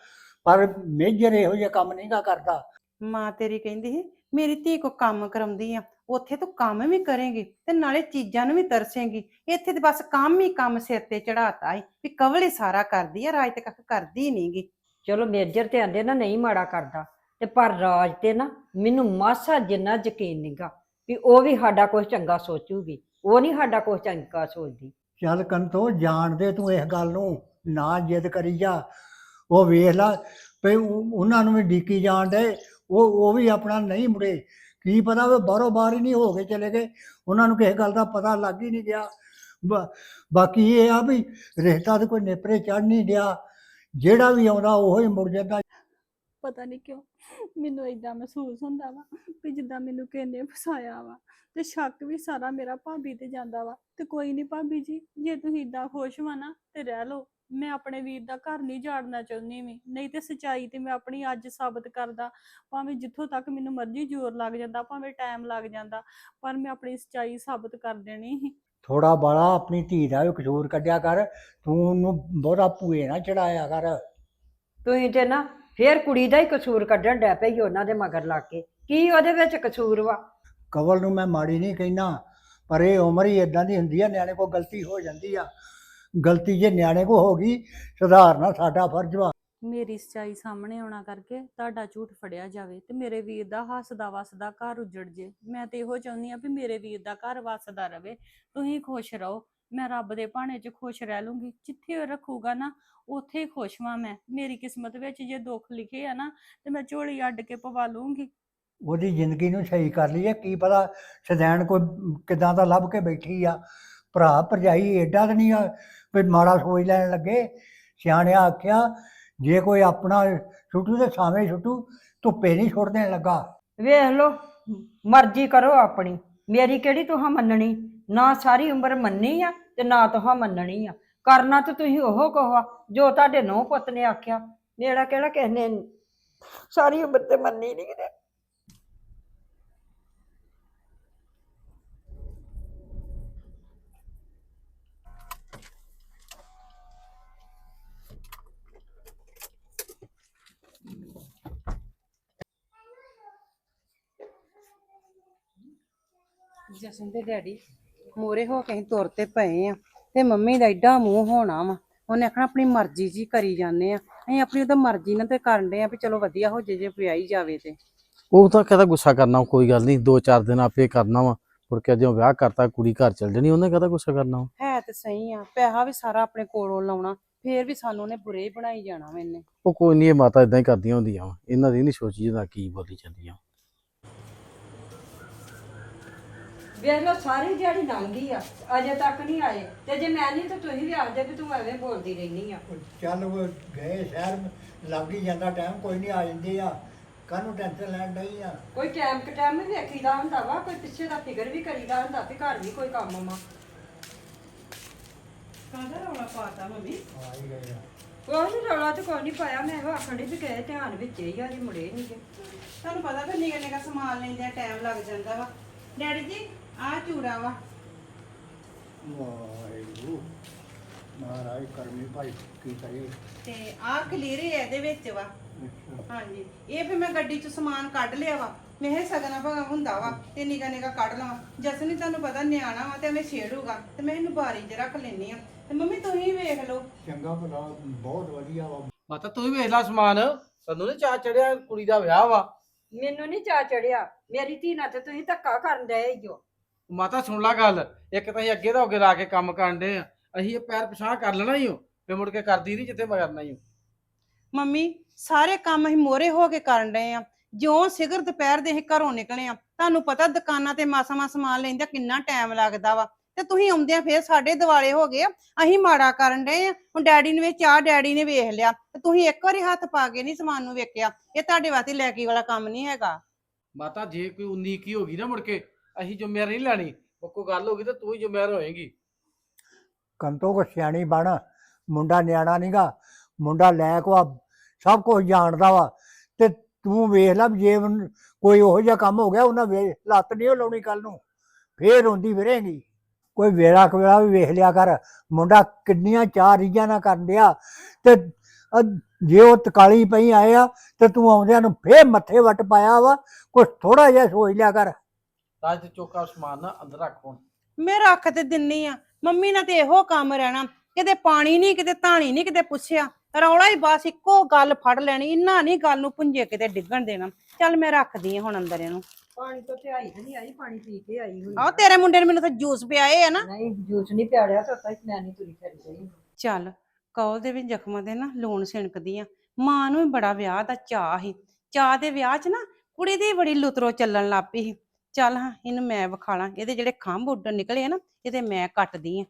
ਪਰ ਮੇਜਰ ਇਹੋ ਜਿਹੇ ਕੰਮ ਨਹੀਂ ਗਾ ਕਰਦਾ। ਮਾਂ ਤੇਰੀ ਕਹਿੰਦੀ ਸੀ ਮੇਰੀ ਧੀ ਕੋ ਕੰਮ ਕਰਾਉਂਦੀ ਆ ਉੱਥੇ ਤੂੰ ਕੰਮ ਵੀ ਕਰੇਂਗੀ ਤੇ ਨਾਲੇ ਚੀਜ਼ਾਂ ਨੂੰ ਵੀ ਤਰਸੇਂਗੀ। ਇੱਥੇ ਤੇ ਬਸ ਕੰਮ ਹੀ ਕੰਮ ਸਿਰ ਤੇ ਚੜਾਤਾ ਈ ਵੀ ਕਵਲ ਸਾਰਾ ਕਰਦੀ ਆ ਰਾਜ ਤੇ ਕੱਖ ਕਰਦੀ ਨਹੀਂਗੀ। ਚਲੋ ਮੇਜਰ ਤੇ ਆਂਦੇ ਨਾ ਨਹੀਂ ਮਾੜਾ ਕਰਦਾ ਤੇ ਪਰ ਰਾਜ ਤੇ ਨਾ ਮੈਨੂੰ ਮਾਸਾ ਜਿੰਨਾ ਯਕੀਨ ਨਹੀਂਗਾ ਵੀ ਉਹ ਵੀ ਸਾਡਾ ਕੁਝ ਚੰਗਾ ਸੋਚੂਗੀ ਉਹ ਨਹੀਂ ਸਾਡਾ ਕੁਝ ਚੰਗਾ ਸੋਚਦੀ। ਚੱਲ ਕੰਤੋ ਜਾਣਦੇ ਤੂੰ ਇਸ ਗੱਲ ਨੂੰ ਨਾ ਜਿੱਦ ਕਰੀ ਜਾ ਉਹ ਵੇਖ ਲਾ ਵੀ ਉਹਨਾਂ ਨੂੰ ਵੀ ਡੀਕੀ ਜਾਣ ਦੇ ਉਹ ਉਹ ਵੀ ਆਪਣਾ ਨਹੀਂ ਮੁੜੇ। ਕੀ ਪਤਾ ਵੀ ਬਾਹਰੋਂ ਬਾਹਰ ਹੀ ਨਹੀਂ ਹੋ ਕੇ ਚਲੇ ਗਏ, ਉਹਨਾਂ ਨੂੰ ਕਿਸੇ ਗੱਲ ਦਾ ਪਤਾ ਲੱਗ ਹੀ ਨਹੀਂ ਗਿਆ। ਬਾਕੀ ਇਹ ਆ ਵੀ ਰਿਸ਼ਤਾ ਤੇ ਕੋਈ ਨੇਪਰੇ ਚੜ ਨਹੀਂ ਡਿਆ, ਜਿਹੜਾ ਵੀ ਆਉਂਦਾ ਉਹ ਹੀ ਮੁੜ ਜਾਂਦਾ। ਪਤਾ ਨਹੀਂ ਕਿਉਂ, ਮੈਨੂੰ ਇਦਾਂ ਮਹਿਸੂਸ ਹੁੰਦਾ ਵਾ ਵੀ ਜਿੱਦਾਂ ਮੈਨੂੰ ਕਿਸੇ ਫਸਾਇਆ ਵਾ, ਤੇ ਸ਼ੱਕ ਵੀ ਸਾਰਾ ਮੇਰਾ ਭਾਬੀ ਤੇ ਜਾਂਦਾ ਵਾ, ਤੇ ਕੋਈ ਨਹੀਂ ਭਾਬੀ ਜੀ, ਜੇ ਤੁਸੀਂ ਇਦਾਂ ਖੁਸ਼ ਵਾ ਨਾ, ਤੇ ਰਹਿ ਲਓ। ਮੈਂ ਆਪਣੇ ਵੀਰ ਦਾ ਘਰ ਨਹੀਂ ਜਾੜਨਾ ਚਾਹੁੰਦੀ ਵੀ ਨਹੀਂ ਤੇ ਸਚਾਈ ਤੇ ਮੈਂ ਆਪਣੀ ਅੱਜ ਸਾਬਤ ਕਰਦਾ ਭਾਵੇਂ ਜਿੱਥੋਂ ਤੱਕ ਮੈਨੂੰ ਮਰਜ਼ੀ ਜ਼ੋਰ ਲੱਗ ਜਾਂਦਾ ਭਾਵੇਂ ਟਾਈਮ ਲੱਗ ਜਾਂਦਾ ਪਰ ਮੈਂ ਆਪਣੀ ਸਚਾਈ ਸਾਬਤ ਕਰ ਦੇਣੀ ਸੀ। ਥੋੜਾ ਬਾਲਾ ਆਪਣੀ ਧੀ ਦਾ ਵੀ ਕਸੂਰ ਕੱਢਿਆ ਕਰ ਤੂੰ ਉਹਨੂੰ ਬਹੁਤਾ ਭੂਏ ਨਾ ਚੜਾਇਆ ਕਰ। ਤੁਸੀਂ ਤੇ ਨਾ ਫੇਰ ਕੁੜੀ ਦਾ ਹੀ ਕਸੂਰ ਕੱਢਣ ਡੈ ਪਈ ਉਹਨਾਂ ਦੇ ਮਗਰ ਲੱਗ ਕੇ ਕੀ ਉਹਦੇ ਵਿੱਚ ਕਸੂਰ ਵਾ? ਕਵਲ ਨੂੰ ਮੈਂ ਮਾੜੀ ਨਹੀਂ ਕਹਿਣਾ ਪਰ ਇਹ ਉਮਰ ਹੀ ਇਦਾਂ ਦੀ ਹੁੰਦੀ ਆ ਨਿਆਣੇ ਕੋ ਗਲਤੀ ਹੋ ਜਾਂਦੀ ਆ। ਗਲਤੀ ਜੇ ਨਿਆਣੇ ਕੋ ਹੋ ਗਈ ਸੁਧਾਰਨਾ ਸਾਡਾ ਫਰਜ਼ ਵਾ। ਮੇਰੀ ਸਚਾਈ ਸਾਹਮਣੇ ਆਉਣਾ ਕਰਕੇ ਤੁਹਾਡਾ ਝੂਠ ਫੜਿਆ ਜਾਵੇ ਤੇ ਮੇਰੇ ਵੀਰ ਦਾ ਹੱਸਦਾ ਵਸਦਾ ਘਰ ਉਜੜ ਜੇ। ਮੈਂ ਤੇ ਇਹੋ ਚਾਹੁੰਦੀ ਆ ਵੀ ਮੇਰੇ ਵੀਰ ਦਾ ਘਰ ਵਸਦਾ ਰਵੇ। ਤੁਸੀਂ ਖੁਸ਼ ਰਹੋ। ਮੈਂ ਰੱਬ ਦੇ ਭਾਣੇ 'ਚ ਖੁਸ਼ ਰਹਿ ਲੂੰਗੀ। ਜਿੱਥੇ ਉਹ ਰੱਖੂਗਾ ਨਾ ਉੱਥੇ ਹੀ ਖੁਸ਼ ਵਾਂ ਮੈਂ। ਮੇਰੀ ਕਿਸਮਤ ਵਿੱਚ ਜੇ ਦੁੱਖ ਲਿਖੇ ਆ ਨਾ ਤੇ ਮੈਂ ਝੋਲੀ ਅੱਡ ਕੇ ਪਵਾ ਲੂੰਗੀ। ਉਹਦੀ ਜ਼ਿੰਦਗੀ ਨੂੰ ਸਹੀ ਕਰ ਲਈਏ। ਕੀ ਪਤਾ ਸਦੈਣ ਕੋਈ ਕਿਦਾਂ ਦਾ ਲੱਭ ਕੇ ਬੈਠੀ ਆ। ਭਰਾ ਭਰਜਾਈ ਏਡਾ ਤਾਂ ਨਹੀਂ ਆ। ਵੀ ਮਾੜਾ ਸੋਚ ਲੈਣ ਲੱਗੇ, ਸਿਆਣਿਆ ਆਖਿਆ, ਜੇ ਕੋਈ ਆਪਣਾ ਛੁੱਟੂ ਤੇ ਸਾਵੇਂ ਛੁੱਟੂ ਧੁੱਪੇ ਨਹੀਂ ਛੁੱਟ ਲੱਗਾ। ਵੇਖ ਲੋ ਮਰਜ਼ੀ ਕਰੋ ਆਪਣੀ। ਮੇਰੀ ਕਿਹੜੀ ਤੁਹਾਂ ਮੰਨਣੀ? ਨਾ ਸਾਰੀ ਉਮਰ ਮੰਨੀ ਆ ਤੇ ਨਾ ਤੁਹਾਂ ਮੰਨਣੀ ਆ। ਕਰਨਾ ਤੇ ਤੁਸੀਂ ਉਹ ਕਹੋ ਜੋ ਤੁਹਾਡੇ ਨੌ ਪੁੱਤ ਨੇ ਆਖਿਆ। ਮੇਰਾ ਕਿਹੜਾ ਕਿਸੇ ਨੇ ਸਾਰੀ ਉਮਰ ਤੇ ਮੰਨੀ ਨਹੀਂ ਕਿਤੇ। ਜਸਨ ਦੇ ਡੈਡੀ ਮੋਰੇ ਹੋ ਕੇ ਅਸੀਂ ਤੁਰ ਤੇ ਪਏ ਆ ਤੇ ਮੰਮੀ ਦਾ ਐਡਾ ਮੂੰਹ ਹੋਣਾ ਵਾ। ਉਹਨੇ ਆਖਣਾ ਆਪਣੀ ਮਰਜ਼ੀ ਜੀ ਕਰੀ ਜਾਂਦੇ ਆ। ਅਸੀਂ ਆਪਣੀ ਉਹਦਾ ਮਰਜ਼ੀ ਨਾਲ ਤੇ ਕਰਨ ਦੇ ਆ ਵੀ ਚਲੋ ਵਧੀਆ ਹੋ ਜੇ ਜੇ ਵਿਆਹੀ ਜਾਵੇ ਤੇ। ਉਹ ਤਾਂ ਕਹਦਾ ਗੁੱਸਾ ਕਰਨਾ ਕੋਈ ਗੱਲ ਨਹੀਂ ਦੋ ਚਾਰ ਦਿਨ ਆਪੇ ਕਰਨਾ ਵਾ। ਮੁੜ ਕੇ ਜਦੋਂ ਵਿਆਹ ਕਰਤਾ ਕੁੜੀ ਘਰ ਚਲ ਜਣੀ ਉਹਨੇ ਕਹਦਾ ਗੁੱਸਾ ਕਰਨਾ ਵਾ। ਹੈ ਤੇ ਸਹੀ ਆ ਪੈਸਾ ਵੀ ਸਾਰਾ ਆਪਣੇ ਕੋਲੋਂ ਲਾਉਣਾ ਫੇਰ ਵੀ ਸਾਨੂੰ ਉਹਨੇ ਬੁਰੇ ਹੀ ਬਣਾਈ ਜਾਣਾ ਵਾ ਇਹਨੇ। ਉਹ ਕੋਈ ਨਹੀਂ ਇਹ ਮਾਤਾ ਇਦਾਂ ਹੀ ਕਰਦੀਆਂ ਹੁੰਦੀਆਂ ਵਾ। ਇਹਨਾਂ ਦੀ ਨਹੀਂ ਸੋਚੀ ਜਿਹਦਾ ਕੀ ਬੋਲੀ ਜਾਂਦੀਆਂ। ਵੇਖ ਲੋ ਸਾਰੀ ਦਿਹਾੜੀ ਲੰਘ ਗਈ ਆ ਅਜੇ ਤੱਕ ਨਹੀਂ ਆਏ। ਤੇ ਜੇ ਮੈਂ ਨਹੀਂ ਤਾਂ ਤੁਸੀਂ ਵੀ ਆਖਦੇ ਵੀ ਤੂੰ ਐਵੇਂ ਬੋਲਦੀ ਰਹਿਨੀ ਆ। ਚੱਲ ਉਹ ਗਏ ਸ਼ਹਿਰ ਲੱਗ ਹੀ ਜਾਂਦਾ ਟਾਈਮ ਕੋਈ ਨਹੀਂ ਆ ਜਾਂਦੇ ਆ। ਕਾਹਨੂੰ ਟੈਨਸ਼ਨ ਲੈਣ ਨਹੀਂ ਆ। ਕੋਈ ਟਾਈਮ ਕ ਟਾਈਮ ਵੀ ਵੇਖੀਦਾ ਹੁੰਦਾ ਵਾ ਕੋਈ ਪਿੱਛੇ ਦਾ ਫਿਕਰ ਵੀ ਕਰੀਦਾ ਹੁੰਦਾ ਵੀ ਘਰ ਵੀ ਕੋਈ ਕੰਮ ਮਾ ਕਾਹਦਾ ਰੌਲਾ ਪਾਤਾ ਮੰਮੀ? ਆ ਹੀ ਗਏ ਆ। ਕੋਈ ਨਹੀਂ ਰੌਲਾ ਤੇ ਕੋਈ ਨਹੀਂ ਪਾਇਆ ਮੈਂ ਉਹ ਆਖਣ ਡਈ ਵੀ ਕਹੇ ਧਿਆਨ ਵਿੱਚ ਹੀ ਆ ਜੀ ਮੁੜੇ ਨਹੀਂ ਗੇ। ਤੁਹਾਨੂੰ ਪਤਾ ਫਿਰ ਨਿਕਾ ਨਿਕਾ ਸਮਾਨ ਲੈਂਦੇ ਟਾਈਮ ਲੱਗ ਜਾਂਦਾ ਵਾ। ਡੈਡੀ ਜੀ ਆਹ ਚੂੜਾ ਵਾ। ਵਾਹਿਗੁਰੂ। ਮਹਾਰਾਜ ਕਰਮੀ ਭਾਈ ਕੀ ਕਰੇ ਤੇ ਆਹ ਕਲੀਰੇ ਇਹਦੇ ਵਿੱਚ ਵਾ। ਹਾਂਜੀ। ਇਹ ਫਿਰ ਮੈਂ ਗੱਡੀ 'ਚ ਸਮਾਨ ਕੱਢ ਲਿਆ ਵਾ। ਮੈਂ ਇਹ ਸਗਨਾ ਭਗਾ ਹੁੰਦਾ ਵਾ ਤੇ ਨਿਕਾ ਨਿਕਾ ਕੱਢ ਲਵਾਂ। ਜਸਨ ਤੁਹਾਨੂੰ ਪਤਾ ਨਿਆਣਾ ਵਾ ਤੇ ਐਵੇਂ ਛੇੜੂਗਾ। ਤੇ ਮੈਂ ਇਹਨੂੰ ਬਾਰੀ 'ਚ ਰੱਖ ਲੈਣੀ ਆ। ਤੇ ਮੰਮੀ ਤੁਸੀਂ ਵੇਖ ਲਓ। ਚੰਗਾ ਭਲਾ ਬਹੁਤ ਵਧੀਆ ਵਾ। ਮਾਤਾ ਤੂੰ ਵੀ ਵੇਖ ਲੈ ਸਮਾਨ। ਸਾਨੂੰ ਨੇ ਚਾਹ ਚੜਿਆ ਕੁੜੀ ਦਾ ਵਿਆਹ ਵਾ। ਮੈਨੂੰ ਨਹੀਂ ਚਾ ਚੜਿਆ। ਮੇਰੀ ਧੀ ਨਾਲ ਤੇ ਤੁਸੀਂ ਧੱਕਾ ਕਰਨ ਡਏ ਜੋ ਮਾਤਾ ਸੁਣ ਲੈ ਗੱਲ ਇੱਕ ਤਾਂ ਅਸੀਂ ਅੱਗੇ ਦਾ ਕੇ ਲਾ ਕੇ ਕੰਮ ਕਰਨ ਦੇ ਆ। ਅਸੀਂ ਇਹ ਪੈਰ ਪਛਾਹ ਕਰ ਲੈਣਾ ਹੀ ਹੋ ਫੇ ਮੁੜ ਕੇ ਕਰਦੀ ਨਹੀਂ ਜਿੱਥੇ ਮਗਰਨਾ ਹੀ ਮੰਮੀ ਸਾਰੇ ਕੰਮ ਅਸੀਂ ਮੋਰੇ ਹੋ ਕੇ ਕਰਨ ਡਏ ਆ। ਜਿਉਂ ਸਿਗਰ ਦੁਪਹਿਰ ਦੇ ਅਸੀਂ ਘਰੋਂ ਨਿਕਲੇ ਆ ਤੁਹਾਨੂੰ ਪਤਾ ਦੁਕਾਨਾਂ ਤੇ ਮਾਸਾ ਮਾਸ ਸਮਾਨ ਲੈਂਦਾ ਕਿੰਨਾ ਟਾਈਮ ਲੱਗਦਾ ਵਾ। ਤੇ ਤੁਸੀਂ ਆਉਂਦਿਆਂ ਫੇਰ ਸਾਡੇ ਦਿਵਾਲੇ ਹੋ ਗਏ ਆ ਅਸੀਂ ਮਾੜਾ ਕਰਨ ਡਏ ਆ। ਹੁਣ ਡੈਡੀ ਨੇ ਵੇਚ ਆ ਡੈਡੀ ਨੇ ਵੇਖ ਲਿਆ ਤੇ ਤੁਸੀਂ ਇੱਕ ਵਾਰੀ ਹੱਥ ਪਾ ਕੇ ਨਹੀਂ ਸਮਾਨ ਨੂੰ ਵੇਖਿਆ ਇਹ ਤੁਹਾਡੇ ਵਾਸਤੇ ਲੈ ਕੇ ਵਾਲਾ ਕੰਮ ਨਹੀਂ ਹੈਗਾ। ਮਾਤਾ ਜੇ ਕੋਈ 19 ਕੀ ਹੋ ਗਈ ਨਾ ਮੁੜ ਕੇ ਅਸੀਂ ਜ਼ਿੰਮੇਵਾਰੀ ਨਹੀਂ ਲੈਣੀ। ਉਹ ਕੋਈ ਗੱਲ ਹੋ ਗਈ ਤਾਂ ਤੂੰ ਹੀ ਜ਼ਿੰਮੇਵਾਰ ਹੋਏਗੀ। ਕੰਤੋ ਕੋ ਸਿਆਣੀ ਬਣ। ਮੁੰਡਾ ਨਿਆਣਾ ਨਹੀਂਗਾ ਮੁੰਡਾ ਲੈਕ ਵਾ। ਸਭ ਕੁਝ ਜਾਣਦਾ ਵਾ। ਤੇ ਤੂੰ ਵੇਖ ਲੈ ਵੀ ਜੇ ਉਹਨ- ਕੋਈ ਉਹੋ ਜਿਹਾ ਕੰਮ ਹੋ ਗਿਆ, ਉਹਨਾਂ ਵੇ ਲੱਤ ਨਹੀਂ ਉਹ ਲਾਉਣੀ ਕੱਲ ਨੂੰ। ਫੇਰ ਹੁੰਦੀ ਫਿਰੇਗੀ। ਕੋਈ ਵੇਲਾ ਕਵੇਲਾ ਵੀ ਵੇਖ ਲਿਆ ਕਰ। ਮੁੰਡਾ ਕਿੰਨੀਆਂ ਚਾਰ ਰੀਝਾਂ ਨਾਲ ਕਰਨ ਡਿਆ। ਤੇ ਅ- ਜੇ ਉਹ ਤਕਾਲੀ ਪਈ ਆਏ ਆ, ਤੇ ਤੂੰ ਆਉਂਦਿਆਂ ਨੂੰ ਫੇਰ ਮੱਥੇ ਵੱਟ ਪਾਇਆ ਵਾ। ਕੁਛ ਥੋੜਾ ਜਿਹਾ ਸੋਚ ਲਿਆ ਕਰ। ਤਾਂ ਤੇ ਚੋਕਾ ਸਮਾਨ ਨਾ ਅੰਦਰ ਰੱਖ ਹੁਣ। ਮੈਂ ਰੱਖ ਤੇ ਦਿੰਨੀ ਆ। ਮੰਮੀ ਨਾਲ ਤੇ ਇਹੋ ਕੰਮ ਰਹਿਣਾ। ਕਿਤੇ ਪਾਣੀ ਨਹੀਂ ਕਿਤੇ ਧਾਣੀ ਨਹੀਂ ਕਿਤੇ ਪੁੱਛਿਆ। ਰੌਲਾ ਹੀ ਬਸ ਇੱਕੋ ਗੱਲ ਫੜ ਲੈਣੀ। ਇੰਨਾ ਨਹੀਂ ਗੱਲ ਨੂੰ ਪੁੰਜੇ ਕਿਤੇ ਡਿੱਗਣ ਦੇਣਾ। ਚੱਲ ਮੈਂ ਰੱਖਦੀ ਆ ਹੁਣ ਅੰਦਰ ਇਹਨੂੰ। ਪਾਣੀ ਤੋਂ ਤੇ ਆਈ ਨਹੀਂ ਆਈ ਪਾਣੀ ਪੀ ਕੇ ਆਈ ਹੋਈ ਆਹ ਤੇਰੇ ਮੁੰਡੇ ਨੇ ਮੈਨੂੰ ਤਾਂ ਜੂਸ ਪਿਆਏ ਆ ਨਾ। ਨਹੀਂ ਜੂਸ ਨਹੀਂ ਪਿਆੜਿਆ ਤਾਂ ਤਾਂ ਮੈਂ ਨਹੀਂ ਤੁਰੀ ਫਿਰੀ ਗਈ ਚੱਲ ਕੌਲ ਦੇ ਵੀ ਜ਼ਖਮਾਂ ਦੇ ਨਾ ਲੂਣ ਛਿਣਕਦੀ ਆ। ਮਾਂ ਨੂੰ ਵੀ ਬੜਾ ਵਿਆਹ ਦਾ ਚਾਹ ਸੀ। ਚਾਹ ਦੇ ਵਿਆਹ 'ਚ ਨਾ ਕੁੜੀ ਦੀ ਬੜੀ ਲੁਤਰੋ ਚੱਲਣ ਲੱਗ ਪਈ ਸੀ। ਚੱਲ ਹਾਂ, ਇਹਨੂੰ ਮੈਂ ਵਿਖਾਲਾਂ, ਇਹਦੇ ਜਿਹੜੇ ਖੰਭ ਉੱਡਣ ਨਿਕਲੇ ਆ ਨਾ, ਇਹਦੇ ਮੈਂ ਕੱਟਦੀ ਆ।